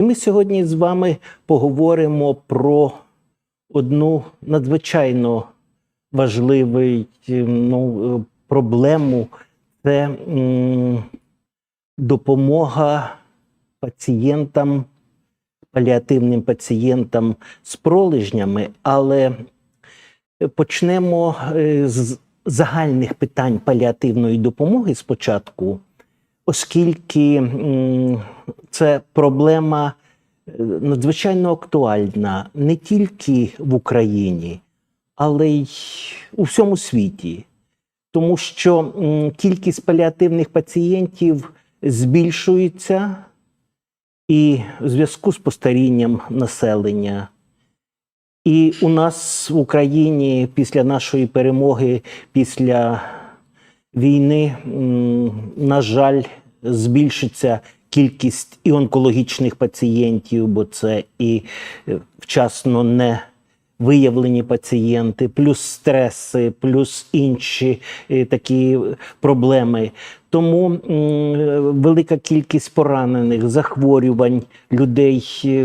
І Ми сьогодні з вами поговоримо про одну надзвичайно важливу ну, проблему. Це допомога пацієнтам, паліативним пацієнтам з пролежнями, але почнемо е, з загальних питань паліативної допомоги спочатку, оскільки це проблема е, надзвичайно актуальна не тільки в Україні, але й у всьому світі. Тому що кількість паліативних пацієнтів збільшується, і в зв'язку з постарінням населення. І у нас в Україні після нашої перемоги, після війни, на жаль, збільшиться кількість і онкологічних пацієнтів, бо це і е, вчасно не виявлені пацієнти, плюс стреси, плюс інші е, такі проблеми. Тому велика кількість поранених, захворювань людей е,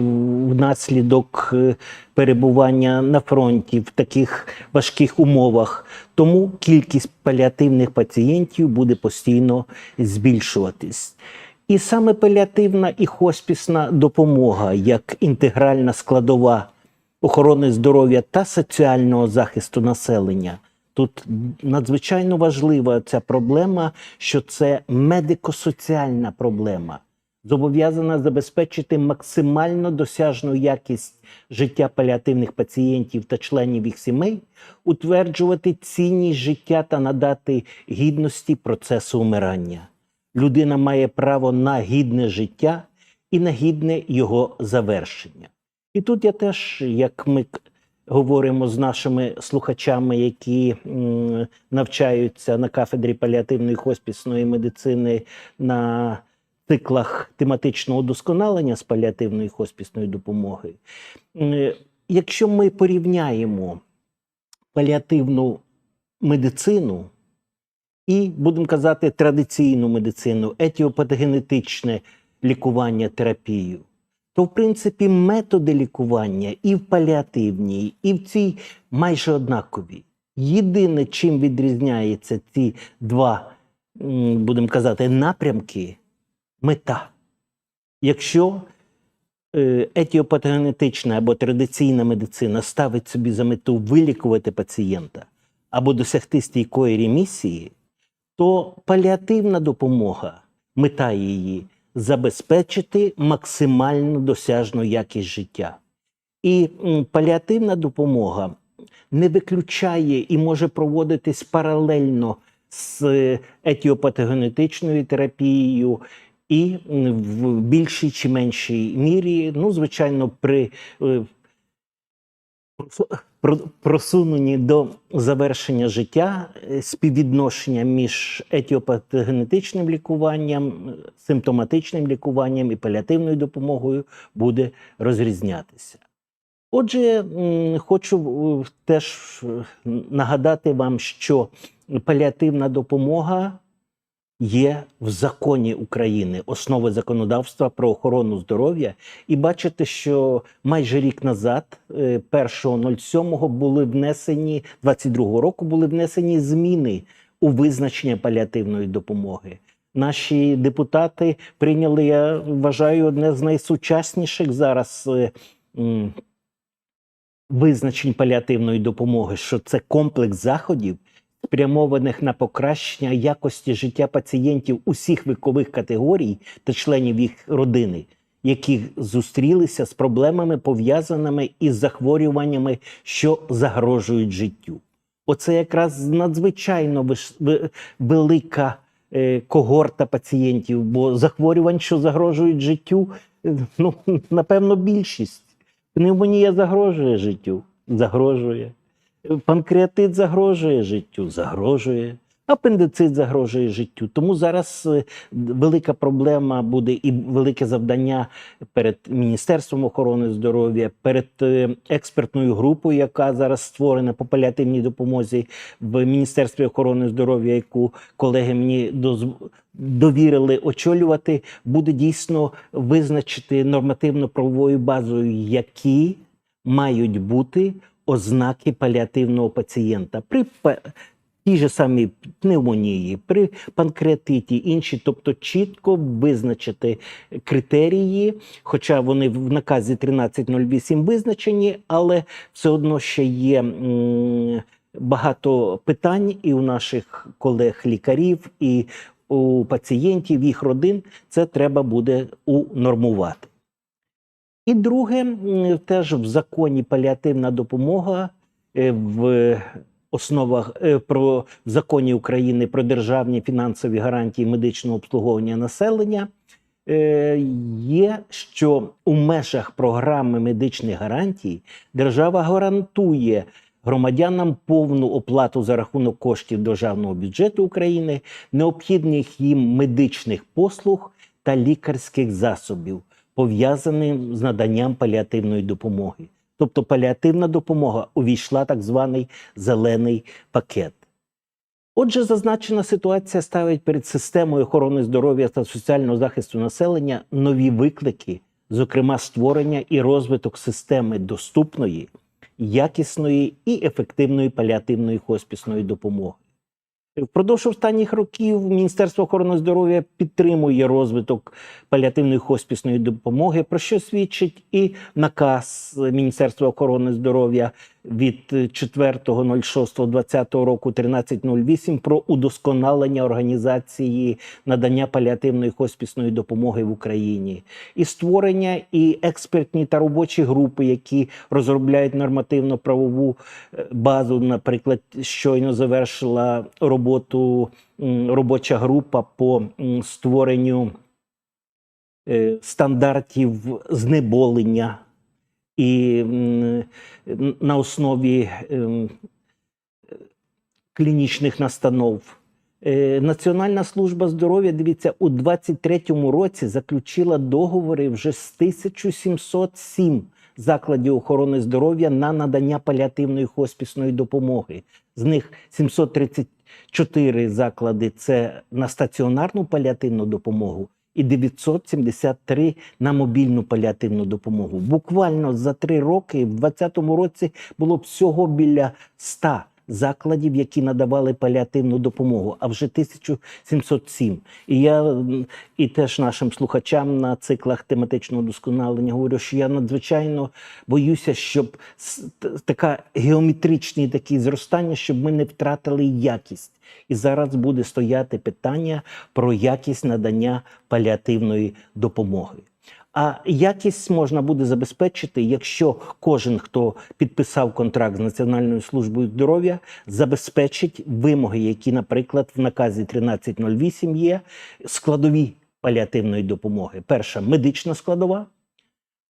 внаслідок е, перебування на фронті в таких важких умовах. Тому кількість паліативних пацієнтів буде постійно збільшуватись. І саме паліативна і хоспісна допомога як інтегральна складова охорони здоров'я та соціального захисту населення. Тут надзвичайно важлива ця проблема, що це медико-соціальна проблема, зобов'язана забезпечити максимально досяжну якість життя паліативних пацієнтів та членів їх сімей, утверджувати цінність життя та надати гідності процесу умирання. Людина має право на гідне життя і на гідне його завершення. І тут я теж, як ми говоримо з нашими слухачами, які навчаються на кафедрі паліативної хоспісної медицини на циклах тематичного удосконалення з паліативної хоспісної допомоги. Якщо ми порівняємо паліативну медицину і, будемо казати, традиційну медицину, етіопатогенетичне лікування, терапію, то в принципі методи лікування і в паліативній, і в цій майже однакові. Єдине, чим відрізняються ці два, будемо казати, напрямки мета. Якщо е, етіопатогенетична або традиційна медицина ставить собі за мету вилікувати пацієнта або досягти стійкої ремісії, то паліативна допомога, мета її забезпечити максимально досяжну якість життя. І паліативна допомога не виключає і може проводитись паралельно з е, етіопатогенетичною терапією, і в більшій чи меншій мірі, ну, звичайно, при е, просунені до завершення життя е, співвідношення між етіопатогенетичним лікуванням, симптоматичним лікуванням і паліативною допомогою буде розрізнятися. Отже, хочу теж е, нагадати вам, що паліативна допомога є в законі України, основи законодавства про охорону здоров'я. І бачите, що майже рік назад, е, 1.07 були внесені 22 року, були внесені зміни у визначення паліативної допомоги. Наші депутати прийняли, я вважаю, одне з найсучасніших зараз е, визначень паліативної допомоги, що це комплекс заходів, спрямованих на покращення якості життя пацієнтів усіх вікових категорій та членів їх родини, які зустрілися з проблемами, пов'язаними із захворюваннями, що загрожують життю. Оце якраз надзвичайно велика е, когорта пацієнтів, бо захворювань, що загрожують життю, е, ну, напевно, більшість. Пневмонія загрожує життю, загрожує. Панкреатит загрожує життю, загрожує. Апендицит загрожує життю. Тому зараз е, велика проблема буде і велике завдання перед Міністерством охорони здоров'я, перед е, експертною групою, яка зараз створена по паліативній допомозі в Міністерстві охорони здоров'я, яку колеги мені довірили очолювати, буде дійсно визначити нормативно-правовою базою, які мають бути ознаки паліативного пацієнта при тій же самій пневмонії, при панкреатиті, інші, тобто чітко визначити критерії, хоча вони в наказі 1308 визначені, але все одно ще є багато питань і у наших колег-лікарів, і у пацієнтів, їх родин. Це треба буде унормувати. І друге, теж в законі паліативна допомога е, в основах е, про в законі України про державні фінансові гарантії медичного обслуговування населення. е, Є, що у межах програми медичних гарантій держава гарантує громадянам повну оплату за рахунок коштів державного бюджету України, необхідних їм медичних послуг та лікарських засобів, пов'язаних з наданням паліативної допомоги. Тобто паліативна допомога увійшла так званий зелений пакет. Отже, зазначена ситуація ставить перед системою охорони здоров'я та соціального захисту населення нові виклики, зокрема створення і розвиток системи доступної, якісної і ефективної паліативної хоспісної допомоги. Впродовж останніх років Міністерство охорони здоров'я підтримує розвиток паліативної хоспісної допомоги, про що свідчить і наказ Міністерства охорони здоров'я від 4.06.2020 року 1308 про удосконалення організації надання паліативної хоспісної допомоги в Україні, і створення і експертні та робочі групи, які розробляють нормативно-правову е, базу. Наприклад, щойно завершила роботу м, робоча група по створенню е, стандартів знеболення і на основі ем, клінічних настанов. Е, Національна служба здоров'я, дивіться, у 23-му році заключила договори вже з 1707 закладів охорони здоров'я на надання паліативної хоспісної допомоги. З них 734 заклади це на стаціонарну паліативну допомогу і 973 на мобільну паліативну допомогу. Буквально за три роки, в 2020 році, було всього біля 100 закладів, які надавали паліативну допомогу, а вже 1707. І я і теж нашим слухачам на циклах тематичного досконалення говорю, що я надзвичайно боюся, щоб така геометричні такі зростання, щоб ми не втратили якість. І зараз буде стояти питання про якість надання паліативної допомоги. А якість можна буде забезпечити, якщо кожен, хто підписав контракт з Національною службою здоров'я, забезпечить вимоги, які, наприклад, в наказі 1308 є складові паліативної допомоги. Перша медична складова,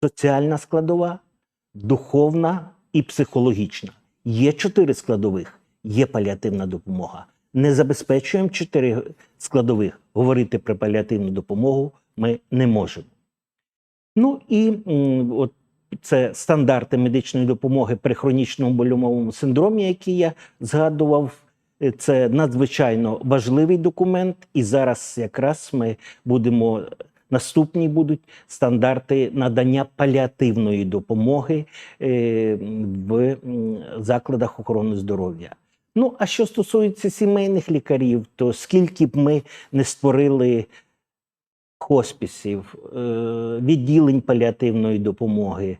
соціальна складова, духовна і психологічна. Є чотири складових, є паліативна допомога. Не забезпечуємо чотири складових. Говорити про паліативну допомогу ми не можемо. Ну і от це стандарти медичної допомоги при хронічному больовому синдромі, який я згадував. Е, Це надзвичайно важливий документ, і зараз якраз ми будемо. Наступні будуть стандарти надання паліативної допомоги е, в закладах охорони здоров'я. Ну, а що стосується сімейних лікарів, то скільки б ми не створили хоспісів, е, відділень паліативної допомоги,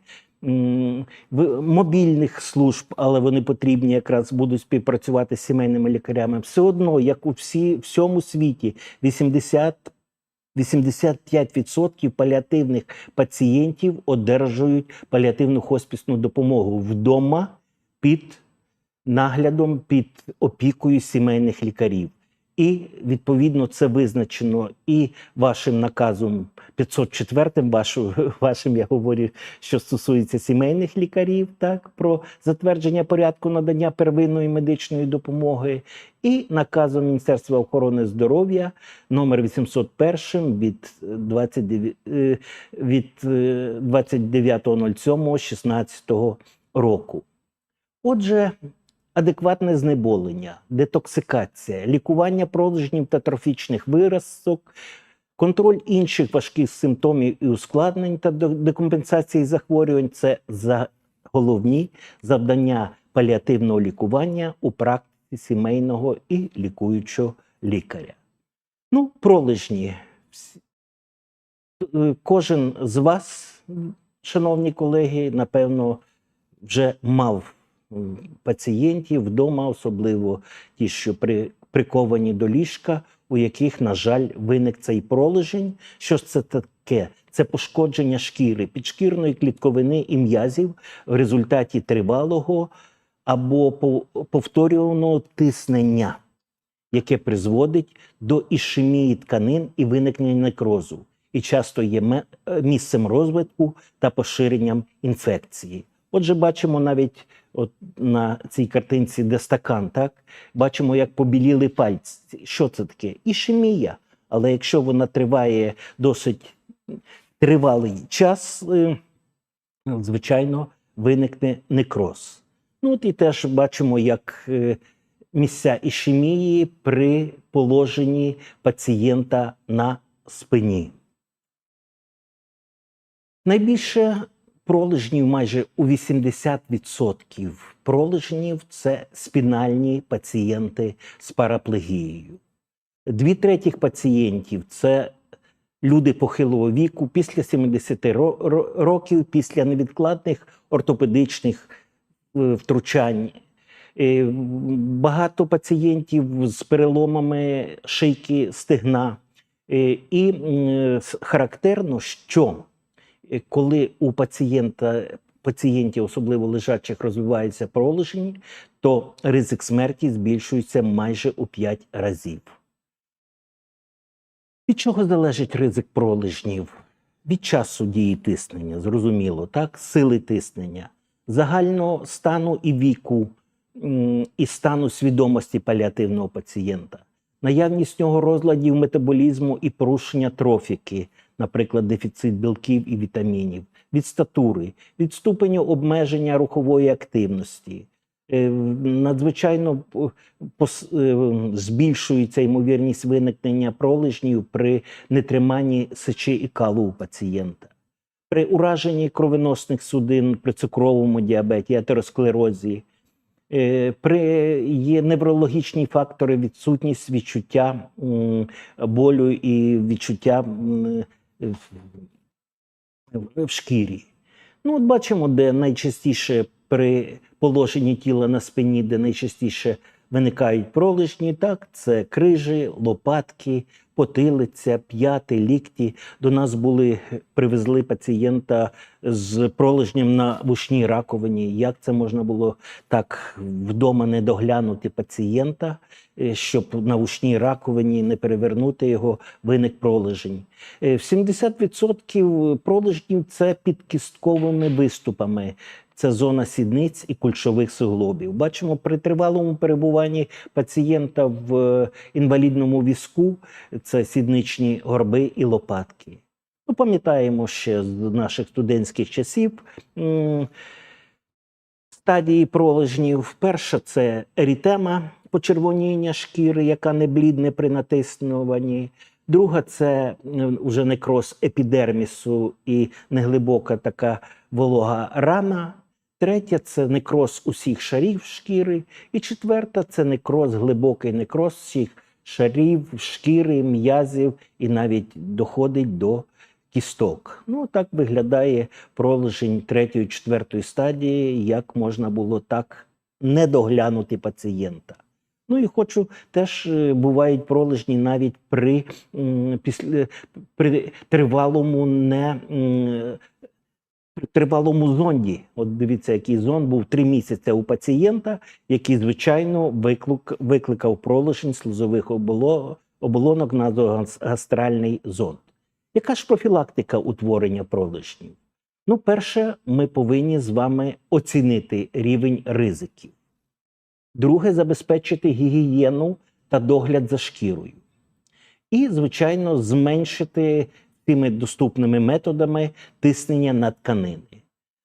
мобільних служб, але вони потрібні якраз будуть співпрацювати з сімейними лікарями. Все одно, як у всі, всьому світі, 80 85% паліативних пацієнтів одержують паліативну хоспісну допомогу вдома під наглядом, під опікою сімейних лікарів. І відповідно це визначено і вашим наказом 504, вашу, вашим я говорю, що стосується сімейних лікарів, так про затвердження порядку надання первинної медичної допомоги, і наказом Міністерства охорони здоров'я номер 801 від 29, е, від е, 29.07.16 року. Отже, адекватне знеболення, детоксикація, лікування пролежнів та трофічних виразок, контроль інших важких симптомів і ускладнень та декомпенсації захворювань це за головні завдання паліативного лікування у практиці сімейного і лікуючого лікаря. Ну, пролежні. Е, Кожен з вас, шановні колеги, напевно, вже мав пацієнтів вдома, особливо ті, що при, приковані до ліжка, у яких, на жаль, виник цей пролежень. Що ж це таке? Це пошкодження шкіри, підшкірної клітковини і м'язів в результаті тривалого або повторюваного тиснення, яке призводить до ішемії тканин і виникнення некрозу, і часто є е, місцем розвитку та поширенням інфекції. Отже, бачимо навіть от на цій картинці, де стакан, так бачимо, як побіліли пальці. Що це таке? Ішемія. Але якщо вона триває досить тривалий час, е, звичайно, виникне некроз. Ну, от і теж бачимо, як е, місця ішемії при положенні пацієнта на спині. Найбільше пролежнів майже у 80% пролежнів це спінальні пацієнти з параплегією. Дві третіх пацієнтів це люди похилого віку після 70 ро- ро- років, після невідкладних ортопедичних е, втручань. Е, Багато пацієнтів з переломами шийки стегна. Е, І характерно, що коли у пацієнта, пацієнтів, особливо лежачих, розвиваються пролежні, то ризик смерті збільшується майже у 5 разів. Від чого залежить ризик пролежнів? Від часу дії тиснення, зрозуміло, так? Сили тиснення, загального стану і віку, і стану свідомості паліативного пацієнта, наявність нього розладів метаболізму і порушення трофіки, наприклад, дефіцит білків і вітамінів, від статури, від ступеню обмеження рухової активності. Е, Надзвичайно е, збільшується ймовірність виникнення пролежнів при нетриманні сечі і калу у пацієнта. При ураженні кровоносних судин, при цукровому діабеті, атеросклерозі, Е, при є неврологічні фактори, відсутність відчуття болю і відчуття в- шкірі. Ну, от бачимо, де найчастіше при положенні тіла на спині, де найчастіше виникають пролежні, так, це крижі, лопатки, потилиця, п'яти, лікті. До нас були, привезли пацієнта з пролежнем на вушній раковині. Як це можна було так вдома не доглянути пацієнта, е, щоб на вушній раковині не перевернути його, виник пролежень. Е, В 70% пролежнів це під кістковими виступами. Це зона сідниць і кульшових суглобів. Бачимо, при тривалому перебуванні пацієнта в е, інвалідному візку це сідничні горби і лопатки. Ну, пам'ятаємо ще з наших студентських часів стадії пролежнів. Перша це ерітема, почервоніння шкіри, яка не блідне при натиснуванні. Друга це вже некроз епідермісу і неглибока така волога рана. Третя це некроз усіх шарів шкіри. І четверта це некроз, глибокий некроз всіх шарів, шкіри, м'язів і навіть доходить до кісток. Ну, так виглядає пролежень третьої, четвертої стадії, як можна було так не доглянути пацієнта. Ну і хочу теж е, бувають пролежні навіть при, після, при тривалому не тривалому зонді. От дивіться, який зонд був три місяці у пацієнта, який, звичайно, виклик, викликав пролишень слизових оболо- оболонок назогастральний зонд. Яка ж профілактика утворення пролишнів? Ну, перше, ми повинні з вами оцінити рівень ризиків. Друге, забезпечити гігієну та догляд за шкірою. І, звичайно, зменшити тими доступними методами тиснення на тканини.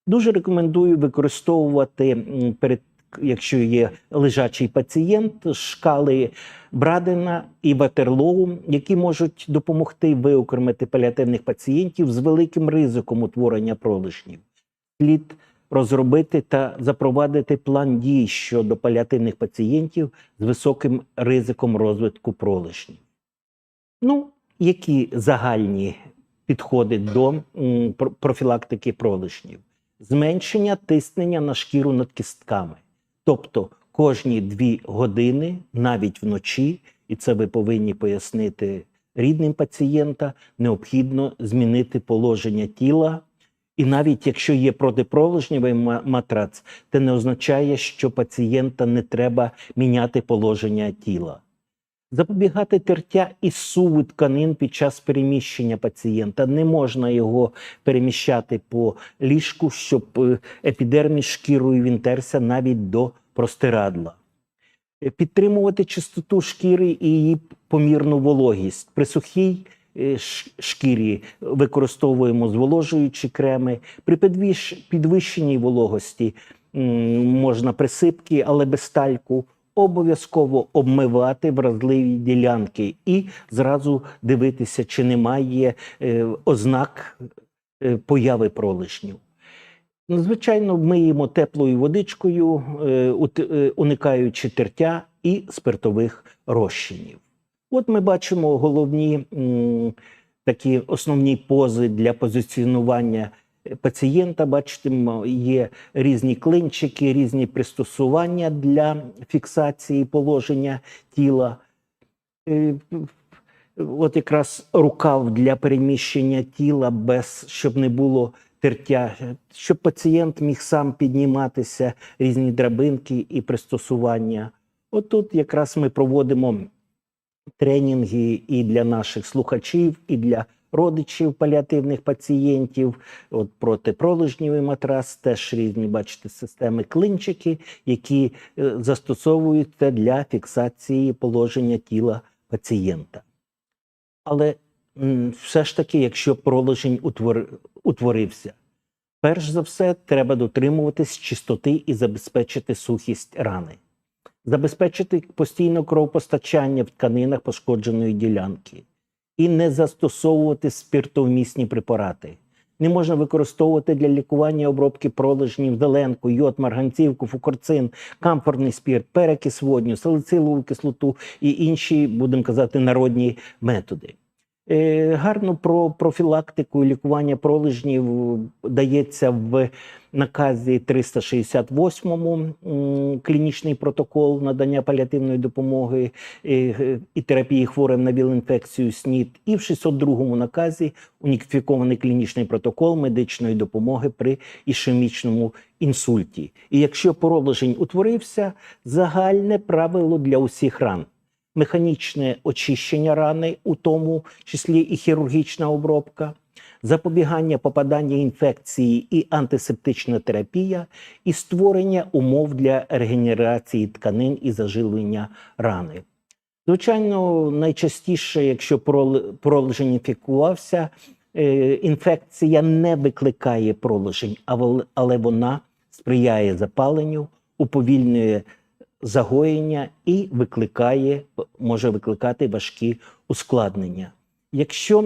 Дуже рекомендую використовувати перед. Якщо є лежачий пацієнт, шкали Брадена і Ватерлоу, які можуть допомогти виокремити паліативних пацієнтів з великим ризиком утворення пролишнів, слід розробити та запровадити план дій щодо паліативних пацієнтів з високим ризиком розвитку пролишнів. Ну, які загальні підходи до профілактики пролишнів? Зменшення тиснення на шкіру над кістками. Тобто кожні дві години, навіть вночі, і це ви повинні пояснити рідним пацієнта, необхідно змінити положення тіла. І навіть якщо є протипролежневий матрац, це не означає, що пацієнта не треба міняти положення тіла. Запобігати тертя і суву тканин під час переміщення пацієнта. Не можна його переміщати по ліжку, щоб е, епідерміс шкірою він терся навіть до простирадла. Е, Підтримувати чистоту шкіри і її помірну вологість. При сухій е, шкірі використовуємо зволожуючі креми. При підвищеній вологості можна присипки, але без тальку. Обов'язково обмивати вразливі ділянки і зразу дивитися, чи немає е, ознак е, появи пролишнів. Ну, Звичайно, миємо теплою водичкою, е, уникаючи тертя і спиртових розчинів. От ми бачимо головні такі основні пози для позиціонування пацієнта. Бачите, є різні клинчики, різні пристосування для фіксації положення тіла. Е, От якраз рукав для переміщення тіла, без щоб не було тертя, щоб пацієнт міг сам підніматися, різні драбинки і пристосування. От тут якраз ми проводимо тренінги і для наших слухачів, і для родичів паліативних пацієнтів. От протипролежнівий матрас, теж різні, бачите, системи клинчики, які е, застосовуються для фіксації положення тіла пацієнта. Але все ж таки, якщо пролежень утвор... утворився, перш за все треба дотримуватись чистоти і забезпечити сухість рани, забезпечити постійне кровопостачання в тканинах пошкодженої ділянки і не застосовувати спиртовмісні препарати. Не можна використовувати для лікування обробки пролежнів зеленку, йод, марганцівку, фукорцин, камфорний спірт, перекис водню, салицилову кислоту і інші, будемо казати, народні методи. Е, Гарно про профілактику і лікування пролежнів дається в наказі 368 м, клінічний протокол надання паліативної допомоги е, і терапії хворим на віл-інфекцію СНІД, і в 602 наказі уніфікований клінічний протокол медичної допомоги при ішемічному інсульті. І якщо пролежень утворився, загальне правило для усіх ран механічне очищення рани, у тому числі і хірургічна обробка, запобігання попадання інфекції і антисептична терапія, і створення умов для регенерації тканин і зажилення рани. Звичайно, найчастіше, якщо прол- пролежень інфікувався, е, інфекція не викликає пролежень, але вона сприяє запаленню, уповільнює загоєння і викликає, може викликати важкі ускладнення. Якщо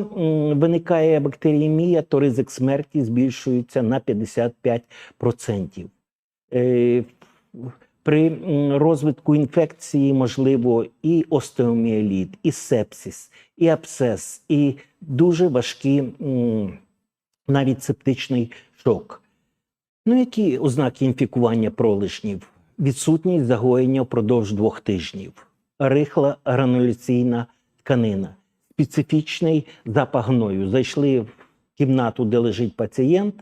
виникає бактеріємія, то ризик смерті збільшується на 55%. Е, при розвитку інфекції можливо і остеоміеліт, і сепсис, і абсцес, і дуже важкі навіть септичний шок. Ну, які ознаки інфікування пролишнів? Відсутність загоєння впродовж двох тижнів, рихла грануляційна тканина, специфічний запах гною. Зайшли в кімнату, де лежить пацієнт,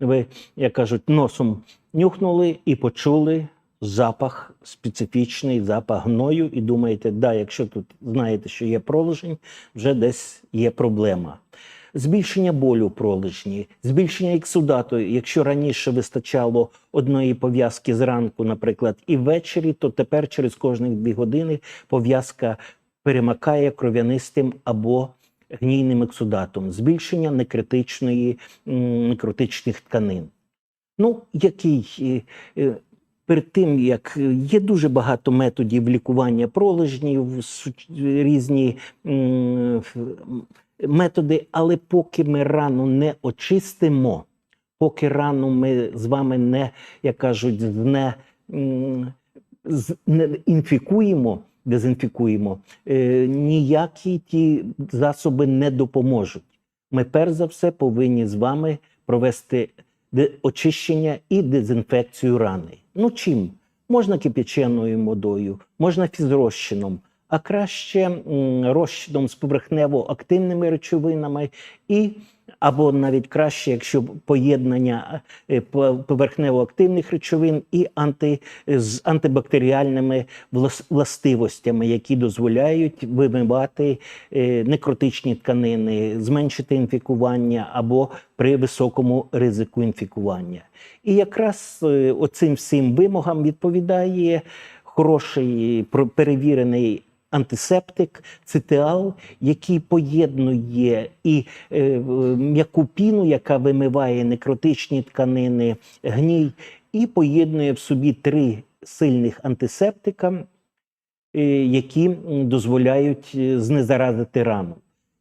ви, як кажуть, носом нюхнули і почули запах, специфічний запах гною, і думаєте, да, якщо тут знаєте, що є пролежень, вже десь є проблема. Збільшення болю пролежні, збільшення ексудату. Якщо раніше вистачало одної пов'язки зранку, наприклад, і ввечері, то тепер через кожні дві години пов'язка перемикає кров'янистим або гнійним ексудатом, збільшення некритичної некротичних тканин. Ну, який е, е, перед тим як е, є дуже багато методів лікування пролежнів, різні методи, але поки ми рану не очистимо, поки рану ми з вами не, як кажуть, не, не інфікуємо, дезінфікуємо, е, ніякі ті засоби не допоможуть. Ми перш за все повинні з вами провести очищення і дезінфекцію рани. Ну чим? Можна кипяченою водою, можна фізрозчином, а краще розчином з поверхнево-активними речовинами і або навіть краще, якщо поєднання е, по- поверхнево-активних речовин і анти, з антибактеріальними влас- властивостями, які дозволяють вимивати е, некротичні тканини, зменшити інфікування або при високому ризику інфікування. І якраз е, оцим всім вимогам відповідає хороший перевірений антисептик, цитеал, який поєднує і е, м'яку піну, яка вимиває некротичні тканини, гній, і поєднує в собі три сильних антисептика, е, які дозволяють е, знезаразити рану.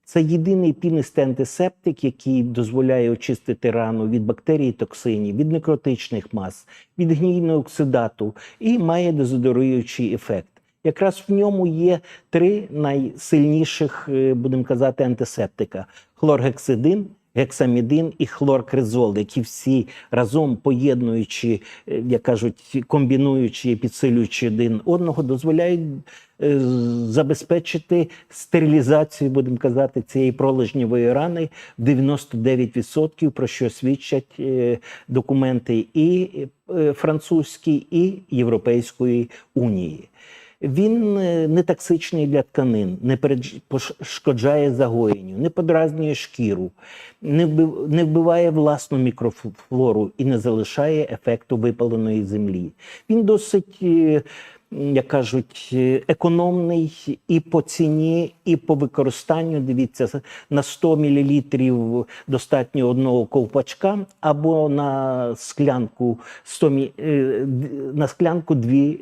Це єдиний пінистий антисептик, який дозволяє очистити рану від бактерій, токсинів, від некротичних мас, від гнійного оксидату і має дезодоруючий ефект. Якраз в ньому є три найсильніших, е, будемо казати, антисептика: хлоргексидин, гексамідин і хлоркризол, які всі разом поєднуючи, е, як кажуть, комбінуючи і підсилюючи один одного, дозволяють е, забезпечити стерилізацію, будемо казати, цієї пролежнєвої рани 99%, про що свідчать документи і французькі, і Європейської унії. Він е, не токсичний для тканин, не перешкоджає загоєнню, не подразнює шкіру, не вбиває власну мікрофлору і не залишає ефекту випаленої землі. Він досить, е, як кажуть, е, економний і по ціні, і по використанню. Дивіться, на 100 мл достатньо одного ковпачка, або на склянку 100 мі- е, на склянку дві,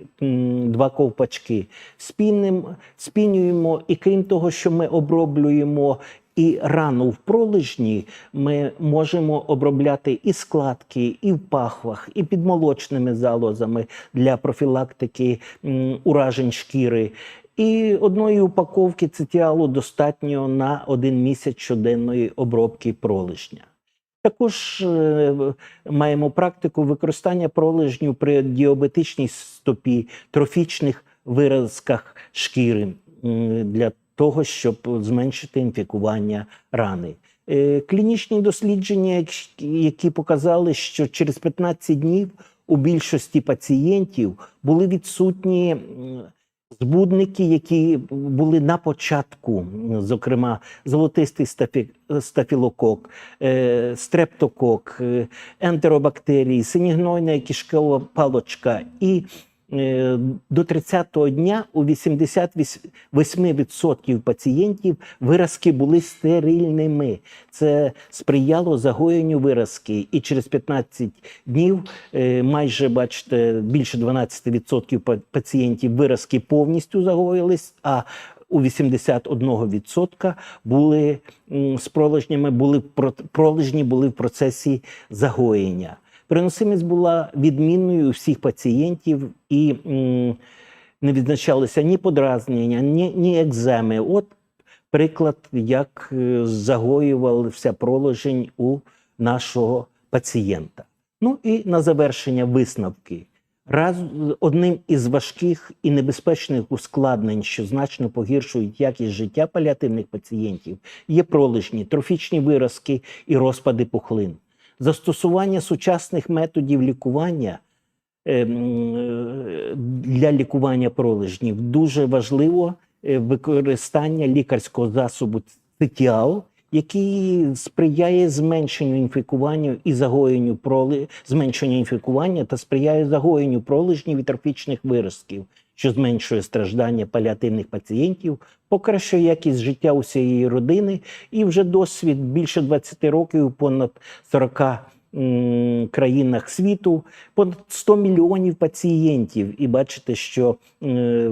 два ковпачки. Спінним, спінюємо, і крім того, що ми оброблюємо і рану в пролежні, ми можемо обробляти і складки, і в пахвах, і під молочними залозами для профілактики уражень шкіри. І одної упаковки цитіалу достатньо на один місяць щоденної обробки пролежня. Також е, маємо практику використання пролежню при діабетичній стопі, трофічних виразках шкіри для того, щоб зменшити інфікування рани. Е, Клінічні дослідження, які показали, що через 15 днів у більшості пацієнтів були відсутні збудники, які були на початку, зокрема, золотистий стафі- стафілокок, е, стрептокок, е, ентеробактерії, синігнойна кишкова палочка і до 30-го дня у 88% пацієнтів виразки були стерильними. Це сприяло загоєнню виразки. І через 15 днів е, майже бачите більше 12% пацієнтів виразки повністю загоїлись. а у 81% були з пролежнями, були пролежні були в процесі загоєння. Переносимість була відмінною у всіх пацієнтів і не відзначалися ні подразнення, ні, ні екземи. От приклад, як е, загоювався проложень у нашого пацієнта. Ну і на завершення висновки. Раз одним із важких і небезпечних ускладнень, що значно погіршують якість життя паліативних пацієнтів, є пролежні, трофічні виразки і розпади пухлин. Застосування сучасних методів лікування ем, е, для лікування пролежнів дуже важливо е, використання лікарського засобу цитіал, який сприяє зменшенню інфікування і загоєнню проли... зменшенню інфікування та сприяє загоєнню пролежнів і трофічних виразків, що зменшує страждання паліативних пацієнтів, покращує якість життя усієї родини і вже досвід більше 20 років, понад 40 країнах світу, понад 100 мільйонів пацієнтів. І бачите, що е,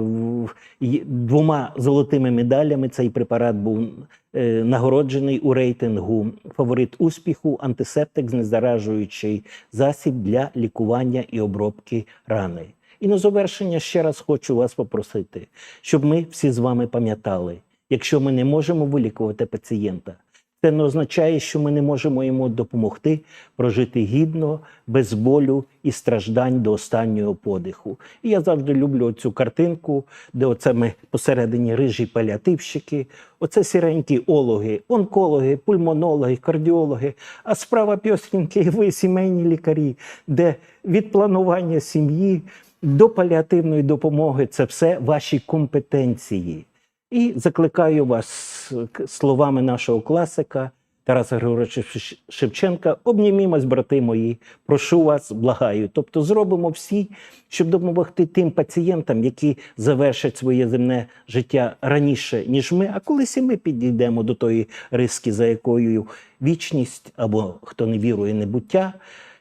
двома золотими медалями цей препарат був е, нагороджений у рейтингу фаворит успіху, антисептик, знезаражуючий засіб для лікування і обробки рани. І на завершення ще раз хочу вас попросити, щоб ми всі з вами пам'ятали, якщо ми не можемо вилікувати пацієнта, це не означає, що ми не можемо йому допомогти прожити гідно, без болю і страждань до останнього подиху. І я завжди люблю цю картинку, де оце ми посередині рижі паліативщики, оце сіренькі ологи, онкологи, пульмонологи, кардіологи. А справа пьосіньки, ви сімейні лікарі, де від планування сім'ї до паліативної допомоги це все ваші компетенції. І закликаю вас словами нашого класика Тараса Григоровича Шевченка: обнімімось, брати мої, прошу вас, благаю. Тобто зробимо всі, щоб допомогти тим пацієнтам, які завершать своє земне життя раніше, ніж ми. А колись і ми підійдемо до тої риски, за якою вічність або хто не вірує, небуття.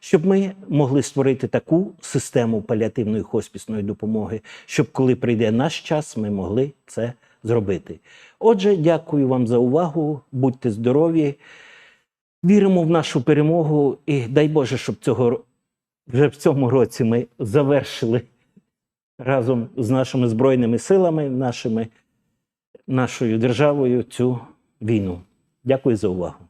Щоб ми могли створити таку систему паліативної хоспісної допомоги, щоб коли прийде наш час, ми могли це зробити. Отже, дякую вам за увагу. Будьте здорові, віримо в нашу перемогу і дай Боже, щоб цього вже в цьому році ми завершили разом з нашими збройними силами, нашими, нашою державою цю війну. Дякую за увагу.